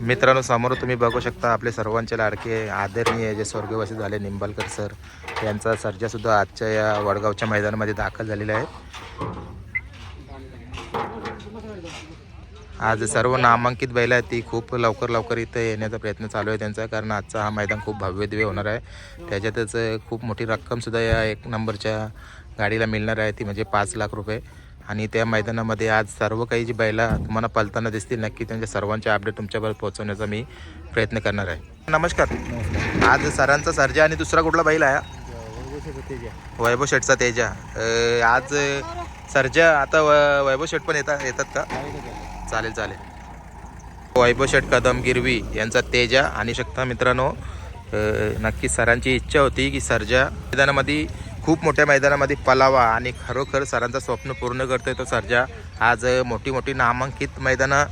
मित्रांनो समोर तुम्ही बघू शकता आपले सर्वांचे लाडके आदरणीय जे स्वर्गवासी झाले निंबालकर सर यांचा सर्जासुद्धा आजच्या या वडगावच्या मैदानामध्ये दाखल झालेला आहे. आज सर्व नामांकित बैल आहेत ती खूप लवकर लवकर इथं येण्याचा प्रयत्न चालू आहे त्यांचा कारण आजचा हा मैदान खूप भव्यदिव्य होणार आहे. त्याच्यातच खूप मोठी रक्कमसुद्धा या एक नंबरच्या गाडीला मिळणार आहे ती म्हणजे पाच लाख रुपये. आणि त्या मैदानामध्ये आज सर्व काही जी बैला तुम्हाला पलताना दिसतील नक्की त्यांच्या सर्वांचे अपडेट तुमच्यापर्यंत पोहोचवण्याचा मी प्रयत्न करणार आहे. नमस्कार. आज सरांचा सर्जा आणि दुसरा कुठला बैल आहे? वैभव शेटचा तेजा. आज सर्जा आता व- वैभव शेट पण येतात येतात का? चालेल चालेल. वैभव शेट कदम गिरवी यांचा तेजा आणि शकता मित्रांनो नक्की सरांची इच्छा होती की सर्जा मैदानामध्ये खूप मोठ्या मैदानामध्ये पलावा आणि खरोखर सरांचं स्वप्न पूर्ण करतोय तो सर्जा. आज मोठी मोठी नामांकित मैदानं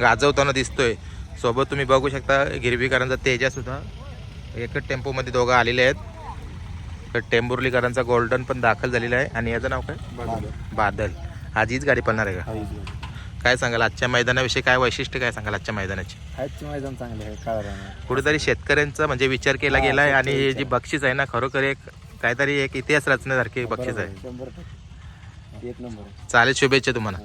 गाजवताना दिसतोय. सोबत तुम्ही बघू शकता गिरवीकरांचा तेजासुद्धा एकच टेम्पोमध्ये दोघं आलेले आहेत. तर टेंभुर्लीकरांचा गोल्डन पण दाखल झालेला आहे. आणि याचं नाव काय? बादल. आज हीच गाडी पळणार आहे का? काय सांगाल? आजच्या मैदानाविषयी काय वैशिष्ट्य काय सांगाल आजच्या मैदानाची? आजचे मैदान चांगले आहे कुठेतरी शेतकऱ्यांचा म्हणजे विचार केला गेला आहे आणि हे जी बक्षीस आहे ना खरोखर एक काहीतरी एक इतिहास रचण्यासारखी बक्षीस आहे. शंभर टक्के. एक नंबर आहे. चालेल शुभेच्छा तुम्हाला.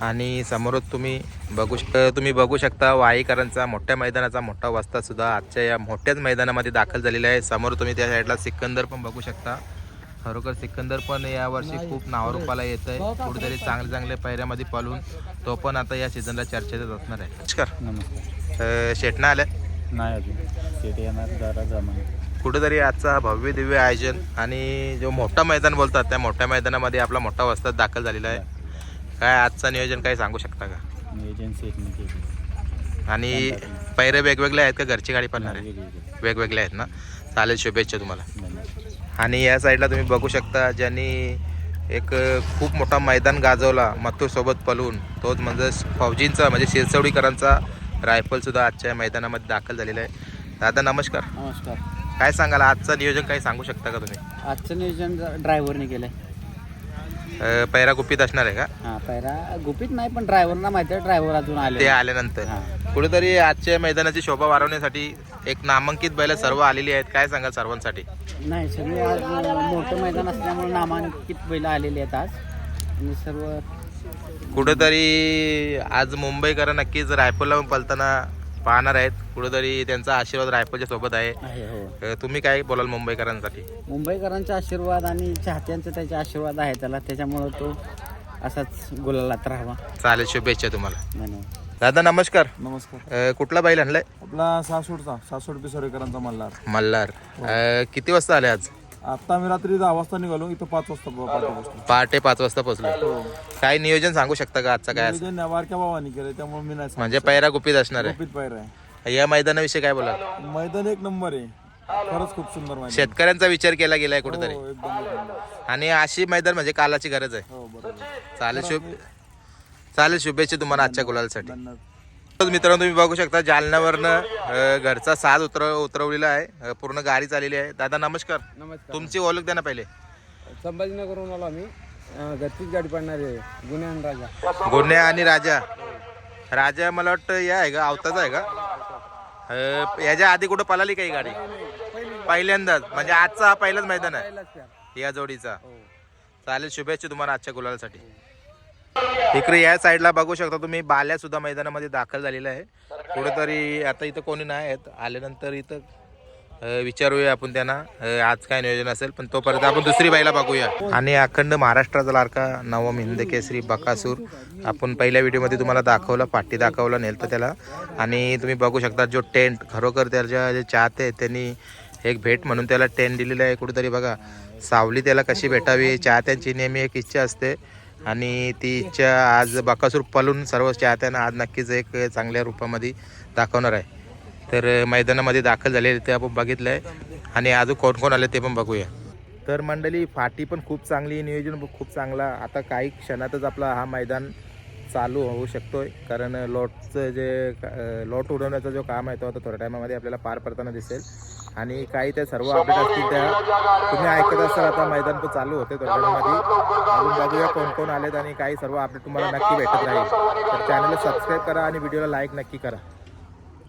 आणि समोरच तुम्ही बघू शक तुम्ही बघू शकता वाईकरांचा मोठ्या मैदानाचा मोठा वस्ता सुद्धा आजच्या या मोठ्याच मैदानामध्ये दाखल झालेला आहे. समोर तुम्ही त्या साईडला सिकंदर पण बघू शकता. खरोखर सिकंदर पण यावर्षी खूप नावारूपाला येत आहे. कुठेतरी चांगल्या चांगल्या पैऱ्यामध्ये पालून तो पण आता या सीझनला चर्चेत असणार आहे. नमस्कार. शेटना आल्या? नाही अजून. सेट येणार जरा जमा. कुठेतरी आजचा भव्य दिव्य आयोजन आणि जो मोठा मैदान बोलतात त्या मोठ्या मैदानामध्ये आपला मोठा वस्तात दाखल झालेला आहे. काय आजचं नियोजन काय सांगू शकता का? नियोजन आणि पैरे वेगवेगळे आहेत का? घरची गाडी पडणार आहे? वेगवेगळे आहेत. ना? चालेल शुभेच्छा तुम्हाला. आणि या साईडला तुम्ही बघू शकता ज्यांनी एक खूप मोठा मैदान गाजवला मथुर सोबत पलून तोच म्हणजे फौजींचा म्हणजे शिरसवडीकरांचा रायफल सुद्धा आजच्या मैदानामध्ये दाखल झालेला आहे. दादा नमस्कार. नमस्कार. काय सांगाल? आजचं नियोजन काही सांगू शकता का तुम्ही? आजचं नियोजन ड्रायव्हरने केलंय. अं, पैरा गुपित असणार आहे का? हां पहिला गुपित नाही पण ड्रायव्हरला माहिती आहे ड्रायव्हर अजून आले ते आल्यानंतर. हां. कुठेतरी आजच्या मैदानाची शोभा वाढवण्यासाठी एक नामांकित बैल सर्व आलेली आहेत. काय सांगाल सर्वांसाठी? नाही सगळे आज मोठं मैदान असल्यामुळे नामांकित बैल आलेले आहेत आज. आणि सर्व कुठेतरी आज मुंबईकर नक्कीच रायफलला पलताना पाहणार आहेत. कुठेतरी त्यांचा आशीर्वाद रायफलच्या सोबत आहे. आहे हो. अं, तुम्ही काय बोलाल मुंबईकरांसाठी? मुंबईकरांचा आशीर्वाद आणि चाहत्यांचा त्याचे आशीर्वाद आहे त्याला. त्याच्यामुळं तो असाच गुलालात राहावा. चालेल शुभेच्छा तुम्हाला. दादा नमस्कार. नमस्कार. अं, कुठला बैल आणलाय? आपला सासवडचा सासवड पिसोरेकरांचा मल्हार. मल्हार. अं, किती वाजता आले आज? आता मी रात्री दहा वाजता निघालो इथं पाच वाजता ब- पाठी बसलो पहाटे पाच वाजता पोहोचलो. काय नियोजन सांगू शकता का आजचा काय नियोजन वारक्या भावानी केलंय त्यामुळे मी नाही म्हणजे पैरा गुपित असणार गुपित पायर आहे. आहे या मैदानाविषयी काय बोलाल? मैदान एक नंबर आहे. खरंच खूप सुंदर मैदान. शेतकऱ्यांचा विचार केला गेलाय कुठेतरी. हो एकदम. एक नंबर आणि अशी मैदान म्हणजे कालाची गरज आहे. हो बरोबर. चालेल शुभ चालेल शुभेच्छा तुम्हाला आजच्या गुलालसाठी. धन्यवाद. मित्रांनो तुम्ही बघू शकता जालन्यावरनं घरचा साज उतरव उतरवलेला आहे. पूर्ण गाडी चाललेली आहे. दादा नमस्कार. नमस्कार. तुमची ओळख द्या ना पहिले. संभाजीनगरहून आलो आम्ही. घरचीच गाडी पडणार आहे. गुन्हे राजा. गुन्ह्या आणि राजा. राजा मला वाटतं या आहे का? आवताचा आहे का? याच्या आधी कुठं पळाली काही गाडी? पहिल्यांदाच. म्हणजे आजचा हा पहिलाच मैदान आहे. या जोडीचा. चालेल शुभेच्छा तुम्हाला आजच्या गुलालासाठी. इकडे या साईडला बघू शकता तुम्ही बाल्या सुद्धा मैदानामध्ये दाखल झालेला आहे. कुठेतरी आता इथं कोणी नाही आहेत. आल्यानंतर इथं विचारूया आपण त्यांना आज काय नियोजन असेल पण तोपर्यंत आपण दुसरी बाईला बघूया. आणि अखंड महाराष्ट्राचा लाडका नवम हिंद केसरी बकासूर आपण पहिल्या व्हिडिओमध्ये तुम्हाला दाखवलं पाठी दाखवलं नेलतं त्याला. आणि तुम्ही बघू शकता जो टेंट खरोखर त्याच्या जे चाहते आहेत त्यांनी एक भेट म्हणून त्याला टेंट दिलेलं आहे. कुठेतरी बघा सावली त्याला कशी भेटावी चाहत्यांची नेहमी एक इच्छा असते. आणि तिच्या आज बाकासूर पलून सर्व चाहत्यांना आज नक्कीच एक चांगल्या रूपामध्ये दाखवणार आहे. तर मैदानामध्ये दाखल झालेले ते आपण बघितलं आहे आणि अजून कोण कोण आले ते पण बघूया. तर मंडळी फाटी पण खूप चांगली नियोजन खूप चांगला. आता काही क्षणातच आपला हा मैदान चालू होऊ शकतोय. कारण लॉटचं जे लॉट उडवण्याचा जो काम आहे तो आता थोड्या टायमामध्ये आपल्याला पार पडताना दिसेल. आणि काही त्या सर्व अपडेट असतील त्या तुम्ही ऐकत असाल आता मैदान पण चालू होते थोड्या अजून बघूया कोण कोण आलेत आणि काही सर्व अपडेट तुम्हाला नक्की भेटत राहील. तर चॅनलला सबस्क्राईब करा आणि व्हिडिओला लाईक नक्की करा.